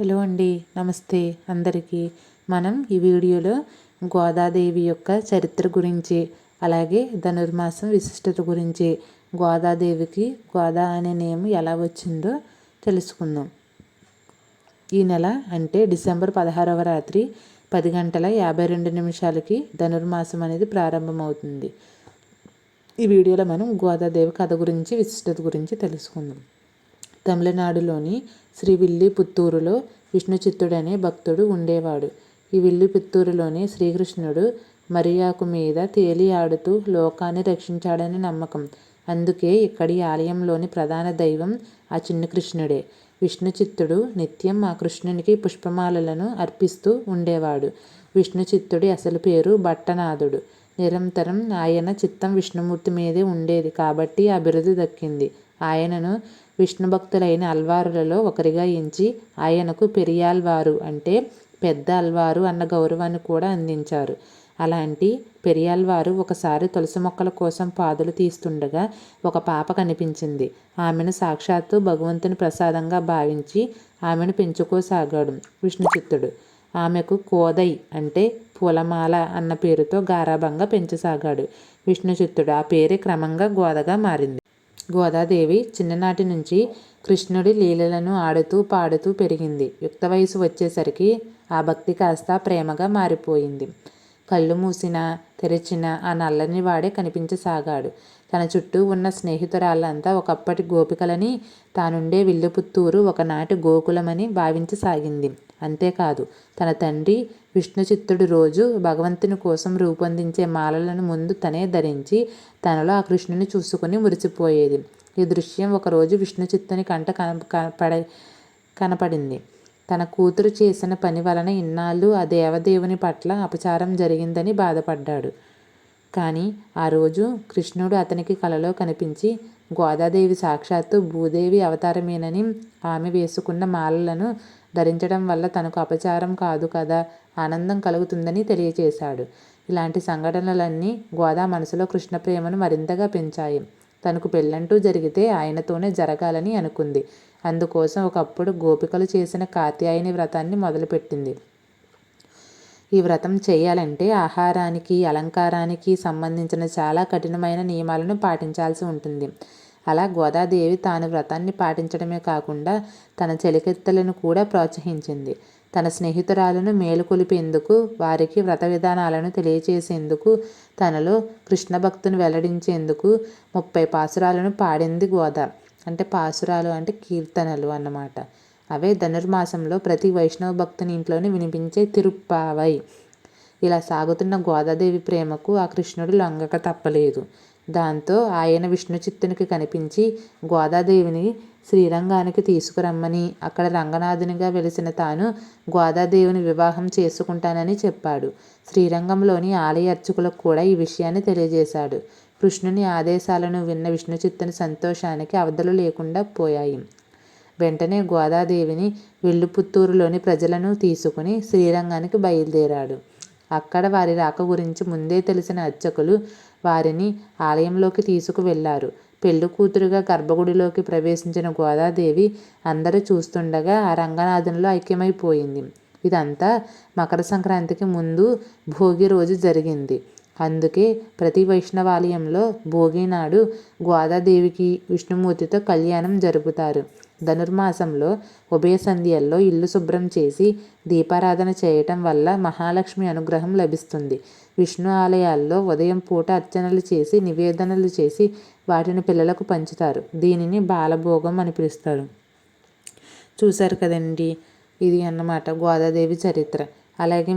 Hello అండి. నమస్తే అందరికీ. మనం ఈ వీడియోలో గోదాదేవి యొక్క చరిత్ర గురించి అలాగే ధనుర్మాసం విశిష్టత గురించి గోదాదేవికి గోదా అనే నేమ్ ఎలా వచ్చిందో తెలుసుకుందాం. ఈ నెల అంటే డిసెంబర్ పదహారవ రాత్రి పది గంటల యాభై రెండు నిమిషాలకి ధనుర్మాసం అనేది ప్రారంభమవుతుంది. ఈ వీడియోలో మనం గోదాదేవి కథ గురించి విశిష్టత గురించి తెలుసుకుందాం. తమిళనాడులోని శ్రీ శ్రీవిల్లిపుత్తూరులో విష్ణుచిత్తుడనే భక్తుడు ఉండేవాడు. ఈ విల్లిపుత్తూరులోనే శ్రీకృష్ణుడు మరియాకు మీద తేలి ఆడుతూ లోకాన్ని రక్షించాడని నమ్మకం. అందుకే ఇక్కడి ఆలయంలోని ప్రధాన దైవం ఆ చిన్న కృష్ణుడే. విష్ణుచిత్తుడు నిత్యం ఆ కృష్ణునికి పుష్పమాలలను అర్పిస్తూ ఉండేవాడు. విష్ణుచిత్తుడి అసలు పేరు భట్టనాథుడు. నిరంతరం ఆయన చిత్తం విష్ణుమూర్తి మీదే ఉండేది కాబట్టి ఆ బిరుదు దక్కింది. ఆయనను విష్ణుభక్తులైన అల్వారులలో ఒకరిగా ఎంచి ఆయనకు పెరియాల్వారు అంటే పెద్ద అల్వారు అన్న గౌరవాన్ని కూడా అందించారు. అలాంటి పెరియాల్వారు ఒకసారి తులసి మొక్కల కోసం పాదులు తీస్తుండగా ఒక పాప కనిపించింది. ఆమెను సాక్షాత్తు భగవంతుని ప్రసాదంగా భావించి ఆమెను పెంచుకోసాగాడు విష్ణుచిత్తుడు. ఆమెకు కోదై అంటే పూలమాల అన్న పేరుతో గారాభంగా పెంచసాగాడు విష్ణుచిత్తుడు. ఆ పేరే క్రమంగా గోదగా మారింది. గోదాదేవి చిన్ననాటి నుంచి కృష్ణుడి లీలలను ఆడుతూ పాడుతూ పెరిగింది. యుక్త వయసు వచ్చేసరికి ఆ భక్తి కాస్త ప్రేమగా మారిపోయింది. కళ్ళు మూసినా తెరిచినా ఆ నల్లని వాడే కనిపించసాగాడు. తన చుట్టూ ఉన్న స్నేహితురాళ్ళంతా ఒకప్పటి గోపికలని, తానుండే విల్లుపుత్తూరు ఒకనాటి గోకులమని భావించసాగింది. అంతేకాదు తన తండ్రి విష్ణుచిత్తుడు రోజు భగవంతుని కోసం రూపొందించే మాలలను ముందు తనే ధరించి తనలో ఆ కృష్ణుని చూసుకుని మురిసిపోయేది. ఈ దృశ్యం ఒకరోజు విష్ణుచిత్తుని కంట కనపడ కనపడింది. తన కూతురు చేసిన పని వలన ఇన్నాళ్ళు ఆ దేవదేవుని పట్ల అపచారం జరిగిందని బాధపడ్డాడు. కానీ ఆ రోజు కృష్ణుడు అతనికి కలలో కనిపించి గోదాదేవి సాక్షాత్తు భూదేవి అవతారమేనని, ఆమె వేసుకున్న మాలలను ధరించడం వల్ల తనకు అపచారం కాదు కదా, ఆనందం కలుగుతుందని తెలియచేశాడు. ఇలాంటి సంఘటనలన్నీ గోదా మనసులో కృష్ణ ప్రేమను మరింతగా పెంచాయి. తనకు పెళ్ళంటూ జరిగితే ఆయనతోనే జరగాలని అనుకుంది. అందుకోసం ఒకప్పుడు గోపికలు చేసిన కాత్యాయని వ్రతాన్ని మొదలుపెట్టింది. ఈ వ్రతం చేయాలంటే ఆహారానికి, అలంకారానికి సంబంధించిన చాలా కఠినమైన నియమాలను పాటించాల్సి ఉంటుంది. అలా గోదాదేవి తాను వ్రతాన్ని పాటించడమే కాకుండా తన చెలికెత్తలను కూడా ప్రోత్సహించింది. తన స్నేహితురాలను మేలుకొలిపేందుకు, వారికి వ్రత విధానాలను తెలియచేసేందుకు, తనలో కృష్ణ భక్తును వెల్లడించేందుకు ముప్పై పాసురాలను పాడింది గోద. అంటే పాసురాలు అంటే కీర్తనలు అన్నమాట. అవే ధనుర్మాసంలో ప్రతి వైష్ణవ భక్తుని ఇంట్లోనే వినిపించే తిరుప్పావై. ఇలా సాగుతున్న గోదాదేవి ప్రేమకు ఆ కృష్ణుడు లొంగక తప్పలేదు. దాంతో ఆయన విష్ణుచిత్తునికి కనిపించి గోదాదేవిని శ్రీరంగానికి తీసుకురమ్మని, అక్కడ రంగనాథునిగా వెలిసిన తాను గోదాదేవిని వివాహం చేసుకుంటానని చెప్పాడు. శ్రీరంగంలోని ఆలయ అర్చకులకు కూడా ఈ విషయాన్ని తెలియజేశాడు. కృష్ణుని ఆదేశాలను విన్న విష్ణుచిత్తుని సంతోషానికి అవధులు లేకుండా పోయాయి. వెంటనే గోదాదేవిని వెల్లుపుత్తూరులోని ప్రజలను తీసుకుని శ్రీరంగానికి బయలుదేరాడు. అక్కడ వారి రాక గురించి ముందే తెలిసిన అర్చకులు వారిని ఆలయంలోకి తీసుకువెళ్ళారు పెళ్ళి కూతురుగా గర్భగుడిలోకి ప్రవేశించిన గోదాదేవి అందరూ చూస్తుండగా ఆ రంగనాథంలో ఐక్యమైపోయింది. ఇదంతా మకర సంక్రాంతికి ముందు భోగి రోజు జరిగింది. అందుకే ప్రతి వైష్ణవాలయంలో భోగి నాడు గోదాదేవికి విష్ణుమూర్తితో కళ్యాణం జరుపుతారు. ధనుర్మాసంలో ఉభయ సంధ్యల్లో ఇల్లు శుభ్రం చేసి దీపారాధన చేయటం వల్ల మహాలక్ష్మి అనుగ్రహం లభిస్తుంది. విష్ణు ఆలయాల్లో ఉదయం పూట అర్చనలు చేసి నివేదనలు చేసి వాటిని పిల్లలకు పంచుతారు. దీనిని బాలభోగం అని పిలుస్తారు. చూశారు కదండి ఇది అన్నమాట గోదాదేవి చరిత్ర. అలాగే